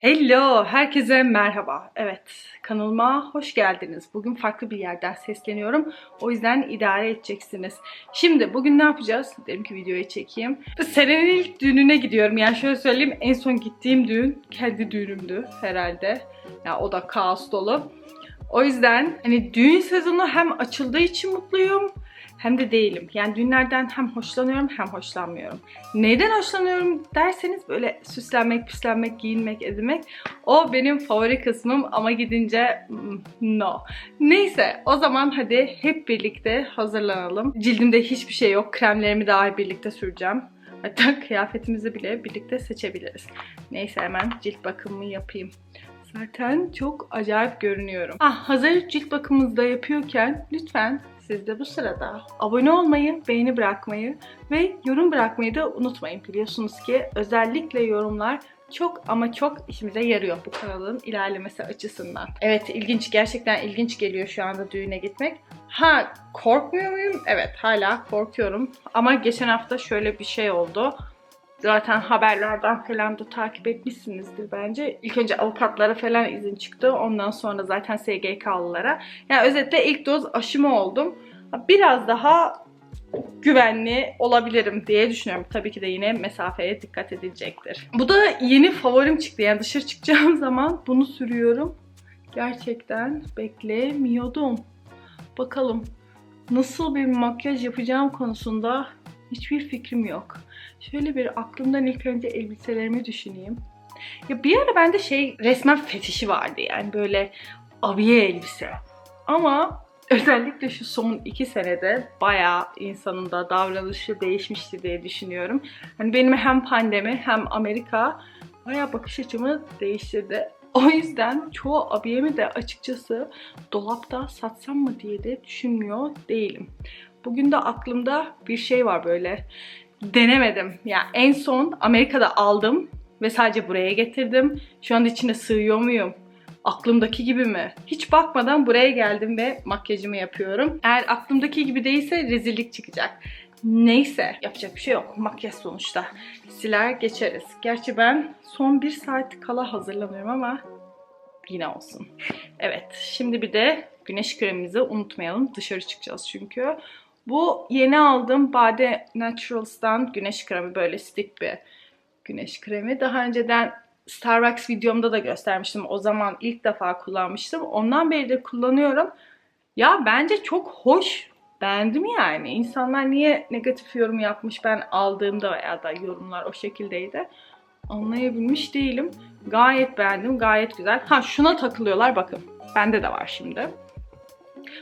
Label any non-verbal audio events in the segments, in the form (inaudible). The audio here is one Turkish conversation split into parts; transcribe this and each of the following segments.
Hello, herkese merhaba. Evet, kanalıma hoş geldiniz. Bugün farklı bir yerden sesleniyorum. O yüzden idare edeceksiniz. Şimdi bugün ne yapacağız? Dedim ki videoyu çekeyim. Seren'in ilk düğününe gidiyorum. Yani şöyle söyleyeyim, en son gittiğim düğün kendi düğünümdü herhalde. Ya yani o da kaos dolu. O yüzden hani düğün sezonu hem açıldığı için mutluyum hem de değilim. Yani düğünlerden hem hoşlanıyorum hem hoşlanmıyorum. Neden hoşlanıyorum derseniz böyle süslenmek, püslenmek, giyinmek, edinmek o benim favori kısmım ama gidince mm, no. Neyse o zaman hadi hep birlikte hazırlanalım. Cildimde hiçbir şey yok. Kremlerimi daha birlikte süreceğim. Hatta (laughs) kıyafetimizi bile birlikte seçebiliriz. Neyse hemen cilt bakımımı yapayım. Zaten çok acayip görünüyorum. Ah hazır cilt bakımımızı da yapıyorken lütfen siz de bu sırada abone olmayı, beğeni bırakmayı ve yorum bırakmayı da unutmayın. Biliyorsunuz ki özellikle yorumlar çok ama çok işimize yarıyor bu kanalın ilerlemesi açısından. Evet ilginç gerçekten ilginç geliyor şu anda düğüne gitmek. Ha korkmuyor muyum? Evet hala korkuyorum. Ama geçen hafta şöyle bir şey oldu. Zaten haberlerden falan da takip etmişsinizdir bence. İlk önce avukatlara falan izin çıktı. Ondan sonra zaten SGK'lılara. Yani özetle ilk doz aşımı oldum. Biraz daha güvenli olabilirim diye düşünüyorum. Tabii ki de yine mesafeye dikkat edilecektir. Bu da yeni favorim çıktı. Yani dışarı çıkacağım (laughs) zaman bunu sürüyorum. Gerçekten beklemiyordum. Bakalım nasıl bir makyaj yapacağım konusunda hiçbir fikrim yok. Şöyle bir aklımdan ilk önce elbiselerimi düşüneyim. Ya bir ara bende şey resmen fetişi vardı yani böyle abiye elbise. Ama özellikle şu son iki senede bayağı insanın da davranışı değişmişti diye düşünüyorum. Hani benim hem pandemi hem Amerika bayağı bakış açımı değiştirdi. O yüzden çoğu abiyemi de açıkçası dolapta satsam mı diye de düşünmüyor değilim. Bugün de aklımda bir şey var böyle. Denemedim. Yani en son Amerika'da aldım ve sadece buraya getirdim. Şu anda içine sığıyor muyum? Aklımdaki gibi mi? Hiç bakmadan buraya geldim ve makyajımı yapıyorum. Eğer aklımdaki gibi değilse rezillik çıkacak. Neyse yapacak bir şey yok. Makyaj sonuçta. Siler geçeriz. Gerçi ben son bir saat kala hazırlanıyorum ama yine olsun. Evet şimdi bir de güneş kremimizi unutmayalım. Dışarı çıkacağız çünkü. Bu yeni aldığım Bade Naturals'tan güneş kremi böyle stick bir güneş kremi. Daha önceden Starbucks videomda da göstermiştim. O zaman ilk defa kullanmıştım. Ondan beri de kullanıyorum. Ya bence çok hoş. Beğendim yani. İnsanlar niye negatif yorum yapmış ben aldığımda veya da yorumlar o şekildeydi. Anlayabilmiş değilim. Gayet beğendim. Gayet güzel. Ha şuna takılıyorlar bakın. Bende de var şimdi.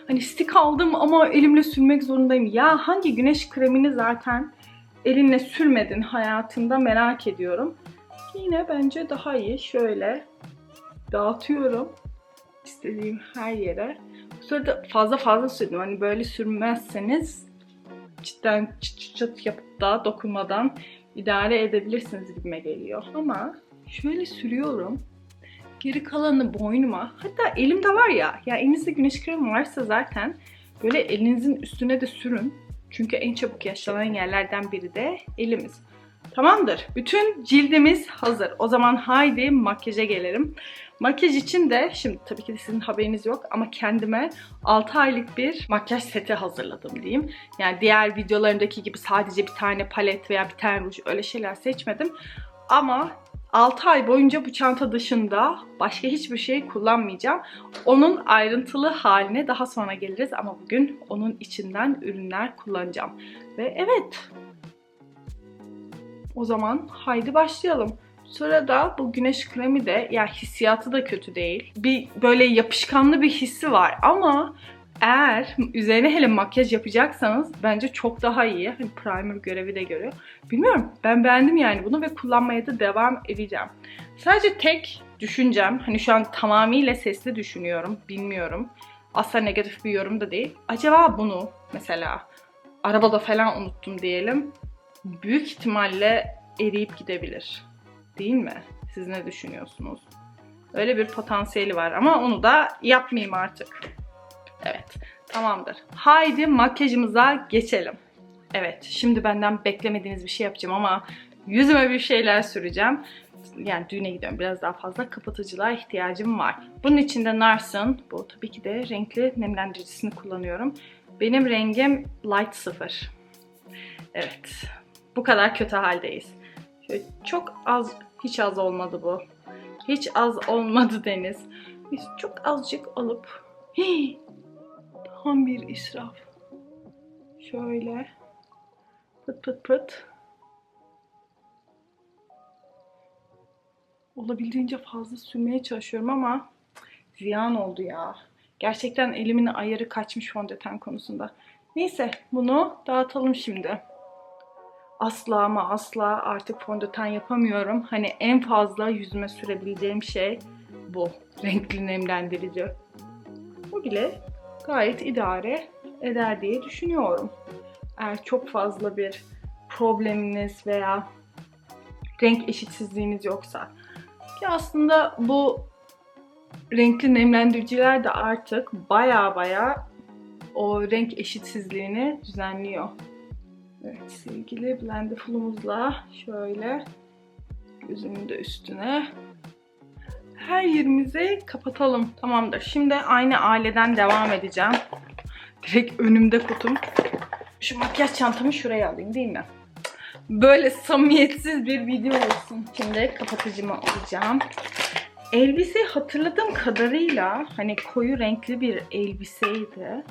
Hani stick aldım ama elimle sürmek zorundayım. Ya hangi güneş kremini zaten elinle sürmedin hayatında merak ediyorum. Yine bence daha iyi. Şöyle dağıtıyorum istediğim her yere. Bu sırada fazla fazla sürdüm. Hani böyle sürmezseniz cidden çıt çıt çıt yapıp da dokunmadan idare edebilirsiniz gibime geliyor. Ama şöyle sürüyorum. Geri kalanı boynuma. Hatta elimde var ya. Ya elinizde güneş kremi varsa zaten böyle elinizin üstüne de sürün. Çünkü en çabuk yaşlanan yerlerden biri de elimiz. Tamamdır. Bütün cildimiz hazır. O zaman haydi makyaja gelelim. Makyaj için de şimdi tabii ki de sizin haberiniz yok ama kendime 6 aylık bir makyaj seti hazırladım diyeyim. Yani diğer videolarımdaki gibi sadece bir tane palet veya bir tane ruj öyle şeyler seçmedim. Ama 6 ay boyunca bu çanta dışında başka hiçbir şey kullanmayacağım. Onun ayrıntılı haline daha sonra geliriz ama bugün onun içinden ürünler kullanacağım. Ve evet. O zaman haydi başlayalım. Sırada bu güneş kremi de ya yani hissiyatı da kötü değil. Bir böyle yapışkanlı bir hissi var ama eğer üzerine hele makyaj yapacaksanız bence çok daha iyi. Hani primer görevi de görüyor. Bilmiyorum. Ben beğendim yani bunu ve kullanmaya da devam edeceğim. Sadece tek düşüncem, hani şu an tamamıyla sesli düşünüyorum. Bilmiyorum. Asla negatif bir yorum da değil. Acaba bunu mesela arabada falan unuttum diyelim. Büyük ihtimalle eriyip gidebilir. Değil mi? Siz ne düşünüyorsunuz? Öyle bir potansiyeli var ama onu da yapmayayım artık. Evet tamamdır. Haydi makyajımıza geçelim. Evet şimdi benden beklemediğiniz bir şey yapacağım ama yüzüme bir şeyler süreceğim. yani düğüne gidiyorum. Biraz daha fazla kapatıcılığa ihtiyacım var. Bunun için de Nars'ın bu tabii ki de renkli nemlendiricisini kullanıyorum. Benim rengim light 0. Evet. Bu kadar kötü haldeyiz. Çok az, hiç az olmadı bu. Hiç az olmadı Deniz. Biz çok azıcık alıp tam bir israf. Şöyle pıt pıt pıt. Olabildiğince fazla sürmeye çalışıyorum ama ziyan oldu ya. Gerçekten elimin ayarı kaçmış fondöten konusunda. Neyse bunu dağıtalım şimdi. Asla ama asla artık fondöten yapamıyorum. Hani en fazla yüzüme sürebildiğim şey bu. Renkli nemlendirici. Bu bile gayet idare eder diye düşünüyorum. Eğer çok fazla bir probleminiz veya renk eşitsizliğiniz yoksa. Ki aslında bu renkli nemlendiriciler de artık baya baya o renk eşitsizliğini düzenliyor. Evet sevgili Blendiful'umuzla şöyle gözümün de üstüne her yerimizi kapatalım. Tamamdır. Şimdi aynı aileden devam edeceğim. Direkt önümde kutum. Şu makyaj çantamı şuraya alayım değil mi? Böyle samimiyetsiz bir video olsun. Şimdi kapatıcımı alacağım. Elbise hatırladığım kadarıyla hani koyu renkli bir elbiseydi.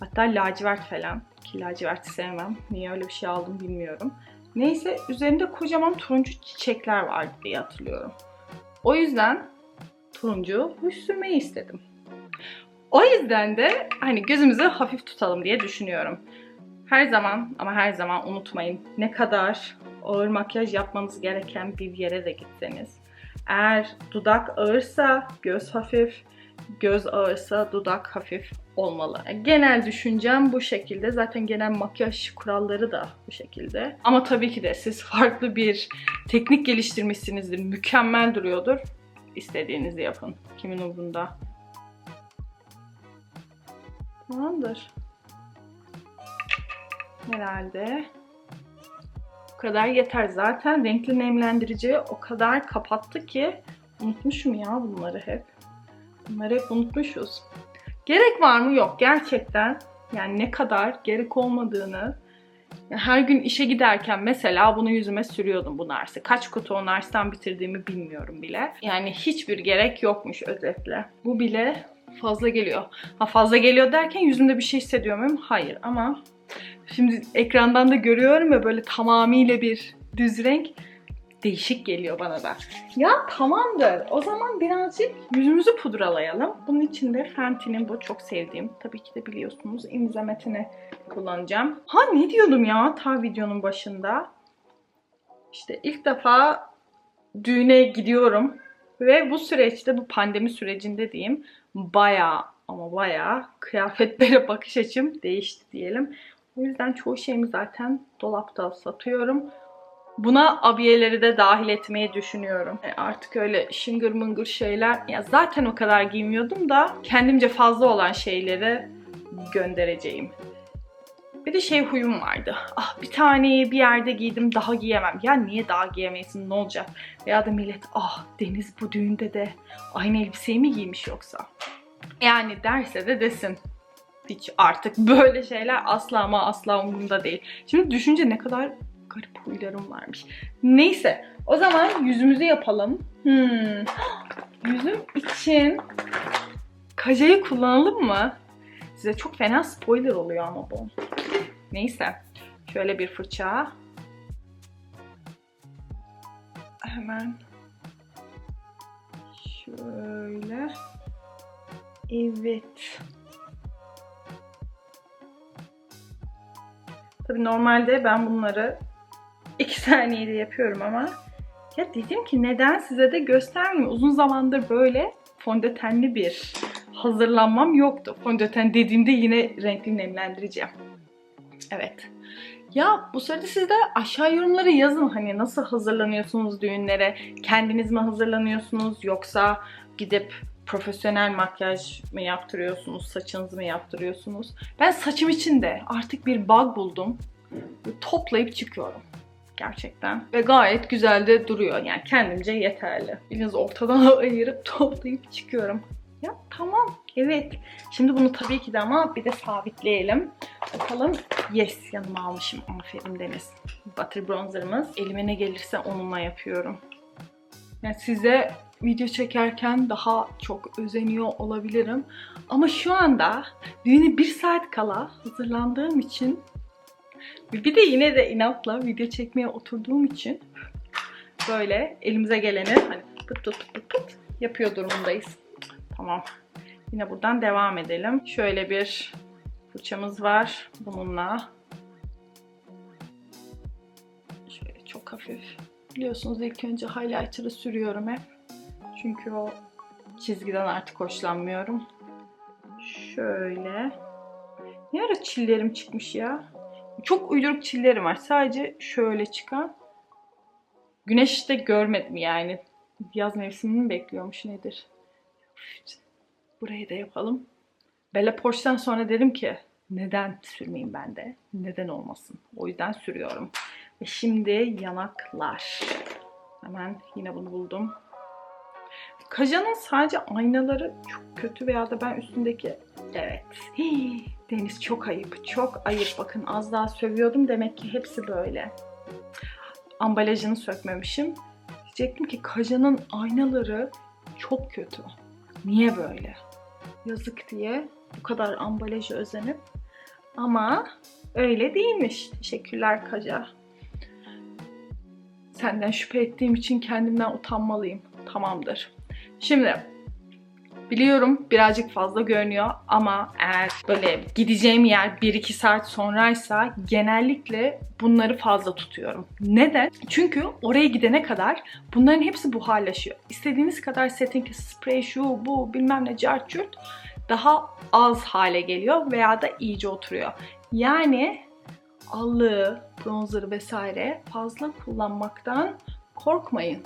Hatta lacivert falan. Ki laciverti sevmem. Niye öyle bir şey aldım bilmiyorum. Neyse üzerinde kocaman turuncu çiçekler vardı diye hatırlıyorum. O yüzden turuncu ruj sürmeyi istedim. O yüzden de hani gözümüzü hafif tutalım diye düşünüyorum. Her zaman ama her zaman unutmayın ne kadar ağır makyaj yapmanız gereken bir yere de gitseniz. Eğer dudak ağırsa göz hafif, göz ağırsa dudak hafif olmalı. Genel düşüncem bu şekilde. Zaten genel makyaj kuralları da bu şekilde. Ama tabii ki de siz farklı bir teknik geliştirmişsinizdir. Mükemmel duruyordur. İstediğinizi yapın. Kimin umurunda. Tamamdır. Herhalde. Bu kadar yeter. Zaten renkli nemlendirici o kadar kapattı ki unutmuşum ya bunları hep. Bunları hep unutmuşuz. Gerek var mı? Yok. Gerçekten yani ne kadar gerek olmadığını her gün işe giderken mesela bunu yüzüme sürüyordum bu Nars'ı. Kaç kutu o Nars'tan bitirdiğimi bilmiyorum bile. Yani hiçbir gerek yokmuş özetle. Bu bile fazla geliyor. Ha fazla geliyor derken yüzümde bir şey hissediyor muyum? Hayır ama şimdi ekrandan da görüyorum ya böyle tamamıyla bir düz renk değişik geliyor bana da. Ya tamamdır. O zaman birazcık yüzümüzü pudralayalım. Bunun için de Fenty'nin bu çok sevdiğim. Tabii ki de biliyorsunuz imzametini kullanacağım. Ha ne diyordum ya ta videonun başında. İşte ilk defa düğüne gidiyorum. Ve bu süreçte, bu pandemi sürecinde diyeyim, bayağı ama bayağı kıyafetlere (laughs) bakış açım değişti diyelim. O yüzden çoğu şeyimi zaten dolapta satıyorum. Buna abiyeleri de dahil etmeyi düşünüyorum. E artık öyle şıngır mıngır şeyler, ya zaten o kadar giymiyordum da kendimce fazla olan şeyleri göndereceğim. Bir de şey huyum vardı. Ah bir taneyi bir yerde giydim daha giyemem. Ya niye daha giyemeyesin ne olacak? Veya da millet ah Deniz bu düğünde de aynı elbiseyi mi giymiş yoksa? Yani derse de desin. Hiç artık böyle şeyler asla ama asla umurumda değil. Şimdi düşünce ne kadar garip huylarım varmış. Neyse o zaman yüzümüzü yapalım. Hmm. Yüzüm için kajayı kullanalım mı? Size çok fena spoiler oluyor ama bu. Neyse. Şöyle bir fırça. Hemen şöyle. Evet. Tabii normalde ben bunları iki saniyede yapıyorum ama ya dedim ki neden size de göstermeyeyim. Uzun zamandır böyle fondötenli bir hazırlanmam yoktu. Fondöten dediğimde yine renkli nemlendireceğim. Evet. Ya bu sırada siz de aşağı yorumlara yazın hani nasıl hazırlanıyorsunuz düğünlere? Kendiniz mi hazırlanıyorsunuz yoksa gidip profesyonel makyaj mı yaptırıyorsunuz, saçınızı mı yaptırıyorsunuz? Ben saçım için de artık bir bug buldum. Toplayıp çıkıyorum. Gerçekten. Ve gayet güzel de duruyor. Yani kendimce yeterli. Biraz ortadan (laughs) ayırıp toplayıp çıkıyorum. Ya tamam. Evet. Şimdi bunu tabii ki de ama bir de sabitleyelim. Bakalım. Yes yanıma almışım. Aferin Deniz. Butter bronzerımız. Elime ne gelirse onunla yapıyorum. Yani size video çekerken daha çok özeniyor olabilirim. Ama şu anda düğüne bir saat kala hazırlandığım için bir de yine de inatla video çekmeye oturduğum için böyle elimize geleni hani pıt pıt pıt pıt yapıyor durumundayız. Tamam. Yine buradan devam edelim. Şöyle bir fırçamız var bununla. Şöyle çok hafif. Biliyorsunuz ilk önce highlighter'ı sürüyorum hep. Çünkü o çizgiden artık hoşlanmıyorum. Şöyle. Ne ara çillerim çıkmış ya? Çok uyduruk çillerim var. Sadece şöyle çıkan. Güneşte görmedim yani. Yaz mevsimini mi bekliyormuş nedir? Burayı da yapalım. Bella Porsche'den sonra dedim ki neden sürmeyeyim ben de? Neden olmasın? O yüzden sürüyorum. Ve şimdi yanaklar. Hemen yine bunu buldum. Kaja'nın sadece aynaları çok kötü veya da ben üstündeki evet. Hii, Deniz çok ayıp. Çok ayıp. Bakın az daha sövüyordum. Demek ki hepsi böyle. Ambalajını sökmemişim. Diyecektim ki Kaja'nın aynaları çok kötü. Niye böyle? Yazık diye bu kadar ambalajı özenip ama öyle değilmiş. Teşekkürler Kaja. Senden şüphe ettiğim için kendimden utanmalıyım. Tamamdır. Şimdi biliyorum birazcık fazla görünüyor ama eğer böyle gideceğim yer 1-2 saat sonraysa genellikle bunları fazla tutuyorum. Neden? Çünkü oraya gidene kadar bunların hepsi buharlaşıyor. İstediğiniz kadar setting spray şu bu bilmem ne cart daha az hale geliyor veya da iyice oturuyor. Yani allığı, bronzer vesaire fazla kullanmaktan korkmayın.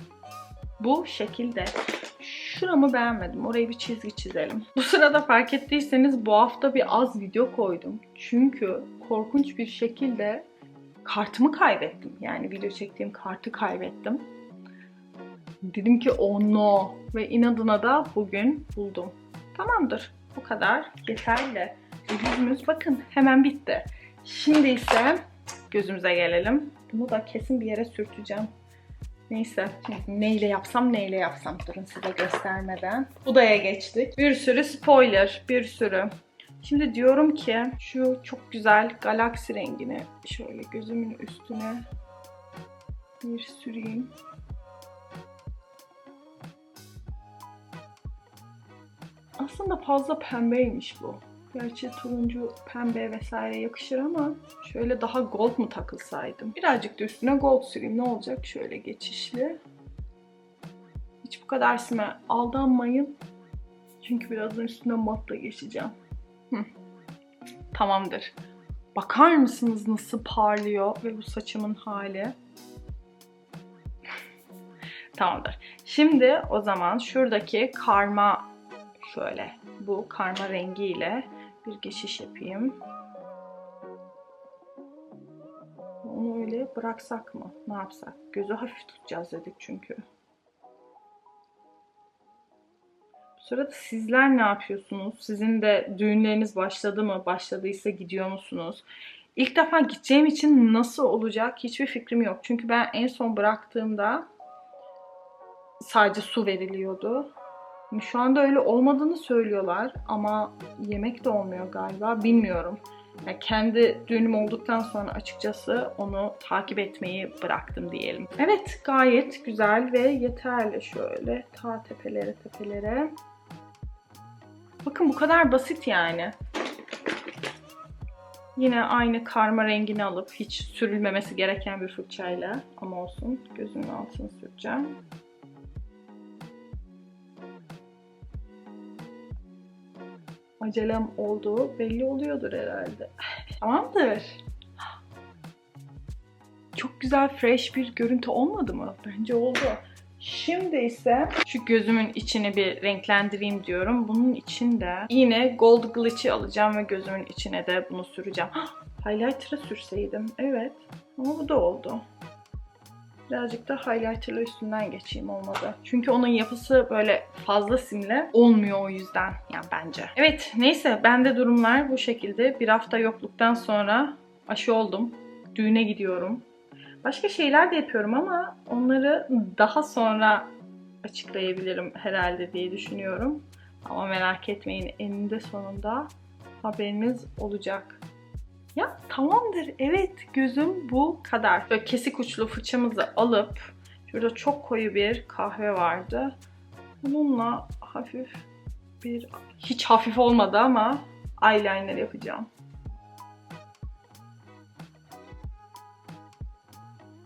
Bu şekilde. Şuramı beğenmedim. Orayı bir çizgi çizelim. (laughs) Bu sırada fark ettiyseniz bu hafta bir az video koydum. Çünkü korkunç bir şekilde kartımı kaybettim. Yani video çektiğim kartı kaybettim. Dedim ki oh no. Ve inadına da bugün buldum. Tamamdır. Bu kadar. Yeterli. Yüzümüz bakın hemen bitti. Şimdi ise gözümüze gelelim. Bunu da kesin bir yere sürteceğim. Neyse. Neyle yapsam neyle yapsam. Durun size göstermeden. Budaya geçtik. Bir sürü spoiler. Bir sürü. Şimdi diyorum ki şu çok güzel galaksi rengini şöyle gözümün üstüne bir süreyim. Aslında fazla pembeymiş bu. Gerçi turuncu, pembe vesaire yakışır ama şöyle daha gold mu takılsaydım? Birazcık da üstüne gold süreyim. Ne olacak? Şöyle geçişli. Hiç bu kadar sime aldanmayın. Çünkü birazdan üstüne matla geçeceğim. Hı. Tamamdır. Bakar mısınız nasıl parlıyor ve bu saçımın hali? (laughs) Tamamdır. Şimdi o zaman şuradaki karma şöyle bu karma rengiyle bir geçiş yapayım. Onu öyle bıraksak mı? Ne yapsak? Gözü hafif tutacağız dedik çünkü. Bu sırada sizler ne yapıyorsunuz? Sizin de düğünleriniz başladı mı? Başladıysa gidiyor musunuz? İlk defa gideceğim için nasıl olacak hiçbir fikrim yok. Çünkü ben en son bıraktığımda sadece su veriliyordu. Şu anda öyle olmadığını söylüyorlar ama yemek de olmuyor galiba. Bilmiyorum. Yani kendi düğünüm olduktan sonra açıkçası onu takip etmeyi bıraktım diyelim. Evet gayet güzel ve yeterli şöyle ta tepelere tepelere. Bakın bu kadar basit yani. Yine aynı karma rengini alıp hiç sürülmemesi gereken bir fırçayla ama olsun gözümün altını süreceğim. Acelem olduğu belli oluyordur herhalde. (laughs) Tamamdır. Çok güzel fresh bir görüntü olmadı mı? Bence oldu. Şimdi ise şu gözümün içini bir renklendireyim diyorum. Bunun için de yine Gold Glitch'i alacağım ve gözümün içine de bunu süreceğim. (gasps) Highlighter'ı sürseydim. Evet. Ama bu da oldu. Birazcık da highlighterla üstünden geçeyim olmadı. Çünkü onun yapısı böyle fazla simle olmuyor o yüzden yani bence. Evet neyse bende durumlar bu şekilde. Bir hafta yokluktan sonra aşı oldum. Düğüne gidiyorum. Başka şeyler de yapıyorum ama onları daha sonra açıklayabilirim herhalde diye düşünüyorum. Ama merak etmeyin eninde sonunda haberiniz olacak. Ya tamamdır evet gözüm bu kadar. Böyle kesik uçlu fırçamızı alıp şurada çok koyu bir kahve vardı. Bununla hafif bir hiç hafif olmadı ama eyeliner yapacağım.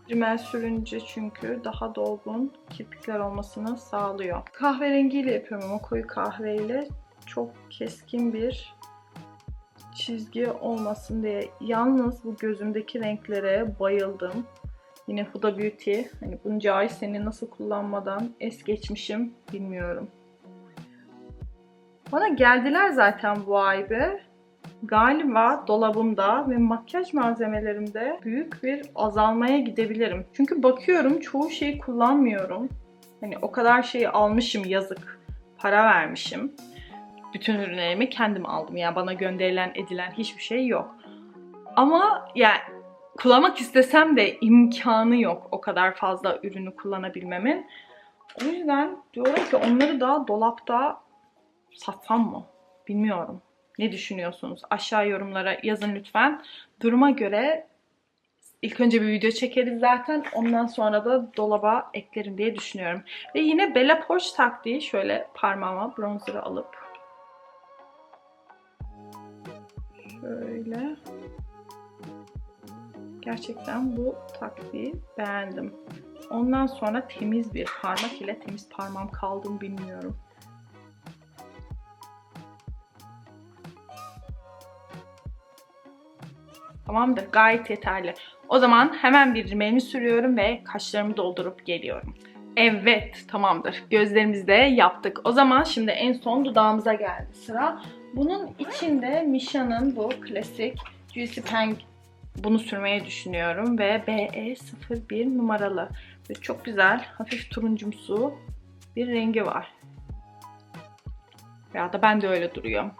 Rimel sürünce çünkü daha dolgun kirpikler olmasını sağlıyor. Kahverengiyle yapıyorum ama koyu kahveyle çok keskin bir çizgi olmasın diye. Yalnız bu gözümdeki renklere bayıldım. Yine Huda Beauty. Hani bunca ay seni nasıl kullanmadan es geçmişim bilmiyorum. Bana geldiler zaten bu ay be. Galiba dolabımda ve makyaj malzemelerimde büyük bir azalmaya gidebilirim. Çünkü bakıyorum çoğu şeyi kullanmıyorum. Hani o kadar şeyi almışım yazık. Para vermişim bütün ürünlerimi kendim aldım. Yani bana gönderilen edilen hiçbir şey yok. Ama yani kullanmak istesem de imkanı yok o kadar fazla ürünü kullanabilmemin. O yüzden diyorum ki onları da dolapta satsam mı? Bilmiyorum. Ne düşünüyorsunuz? Aşağı yorumlara yazın lütfen. Duruma göre ilk önce bir video çekeriz zaten. Ondan sonra da dolaba eklerim diye düşünüyorum. Ve yine Bella Porsche taktiği şöyle parmağıma bronzer'ı alıp Şöyle. Gerçekten bu taktiği beğendim. Ondan sonra temiz bir parmak ile temiz parmağım kaldım bilmiyorum. Tamamdır. Gayet yeterli. O zaman hemen bir rimelimi sürüyorum ve kaşlarımı doldurup geliyorum. Evet, tamamdır. Gözlerimizi de yaptık. O zaman şimdi en son dudağımıza geldi sıra. Bunun içinde Misha'nın bu klasik Juicy Peng bunu sürmeyi düşünüyorum ve BE01 numaralı ve çok güzel hafif turuncumsu bir rengi var. Ya da ben de öyle duruyor.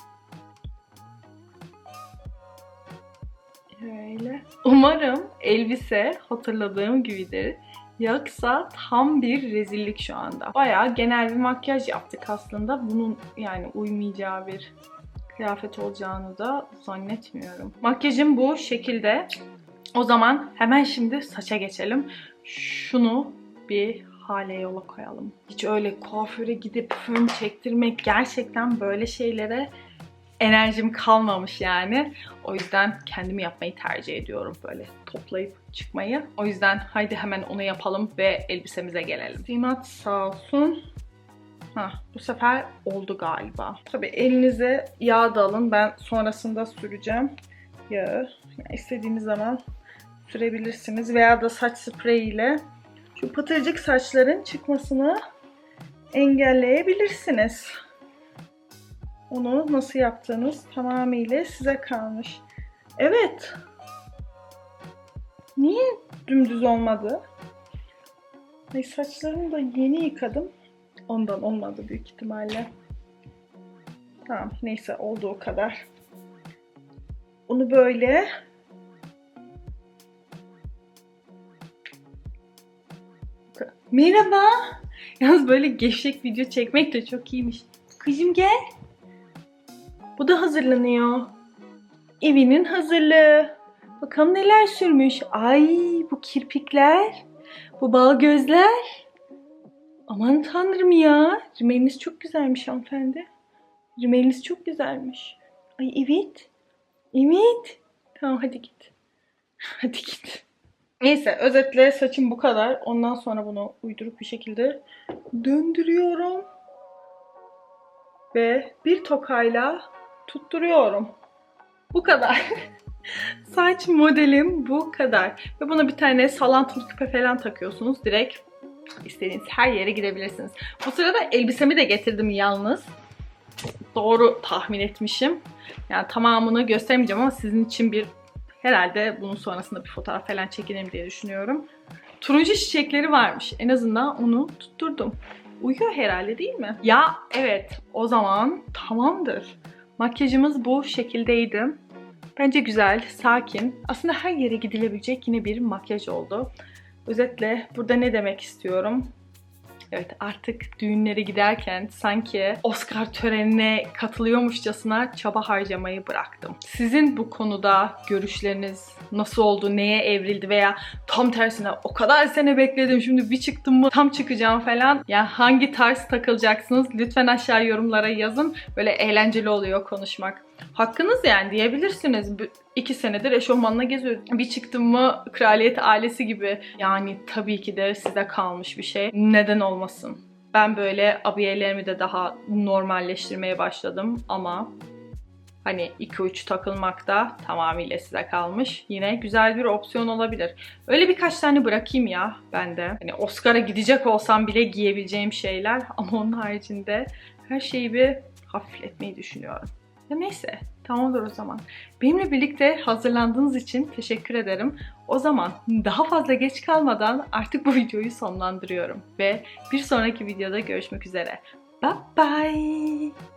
Böyle. Umarım elbise hatırladığım gibidir. Yoksa tam bir rezillik şu anda. Bayağı genel bir makyaj yaptık aslında. Bunun yani uymayacağı bir kıyafet olacağını da zannetmiyorum. Makyajım bu şekilde. O zaman hemen şimdi saça geçelim. Şunu bir hale yola koyalım. Hiç öyle kuaföre gidip fön çektirmek gerçekten böyle şeylere enerjim kalmamış yani. O yüzden kendimi yapmayı tercih ediyorum böyle toplayıp çıkmayı. O yüzden haydi hemen onu yapalım ve elbisemize gelelim. Simat sağ olsun. Ha, bu sefer oldu galiba. Tabii elinize yağ da alın. Ben sonrasında süreceğim yağı. Yani istediğiniz zaman sürebilirsiniz. Veya da saç spreyi ile şu pıtırcık saçların çıkmasını engelleyebilirsiniz. Onu nasıl yaptığınız tamamıyla size kalmış. Evet. Niye dümdüz olmadı? Ay saçlarımı da yeni yıkadım. Ondan olmadı büyük ihtimalle. Tamam neyse olduğu kadar. Onu böyle Merhaba. Yalnız böyle gevşek video çekmek de çok iyiymiş. Kızım gel. Bu da hazırlanıyor. Evinin hazırlığı. Bakalım neler sürmüş. Ay bu kirpikler. Bu bal gözler. Aman tanrım ya. Rimeliniz çok güzelmiş hanımefendi. Rimeliniz çok güzelmiş. Ay evet. Evet. Tamam hadi git. (laughs) Hadi git. Neyse özetle saçım bu kadar. Ondan sonra bunu uydurup bir şekilde döndürüyorum. Ve bir tokayla tutturuyorum. Bu kadar. (laughs) Saç modelim bu kadar. Ve buna bir tane salantılı küpe falan takıyorsunuz. Direkt istediğiniz her yere gidebilirsiniz. Bu sırada elbisemi de getirdim yalnız. Doğru tahmin etmişim. Yani tamamını göstermeyeceğim ama sizin için bir herhalde bunun sonrasında bir fotoğraf falan çekelim diye düşünüyorum. turuncu çiçekleri varmış. En azından onu tutturdum. Uyuyor herhalde değil mi? Ya evet o zaman tamamdır. Makyajımız bu şekildeydi. Bence güzel, sakin. Aslında her yere gidilebilecek yine bir makyaj oldu. Özetle burada ne demek istiyorum? Evet artık düğünlere giderken sanki Oscar törenine katılıyormuşçasına çaba harcamayı bıraktım. Sizin bu konuda görüşleriniz nasıl oldu, neye evrildi veya tam tersine o kadar sene bekledim şimdi bir çıktım mı tam çıkacağım falan. Yani hangi tarz takılacaksınız lütfen aşağı yorumlara yazın. Böyle eğlenceli oluyor konuşmak. Hakkınız yani diyebilirsiniz. İki senedir eşofmanla geziyorum. Bir çıktım mı kraliyet ailesi gibi. Yani tabii ki de size kalmış bir şey. Neden olmasın? Ben böyle abiyelerimi de daha normalleştirmeye başladım ama hani 2-3 takılmak da tamamıyla size kalmış. Yine güzel bir opsiyon olabilir. Öyle birkaç tane bırakayım ya ben de. Hani Oscar'a gidecek olsam bile giyebileceğim şeyler (laughs) ama onun haricinde her şeyi bir hafifletmeyi düşünüyorum. Ya neyse tamamdır o zaman. Benimle birlikte hazırlandığınız için teşekkür ederim. O zaman daha fazla geç kalmadan artık bu (laughs) videoyu sonlandırıyorum. Ve bir sonraki videoda görüşmek üzere. Bye bye.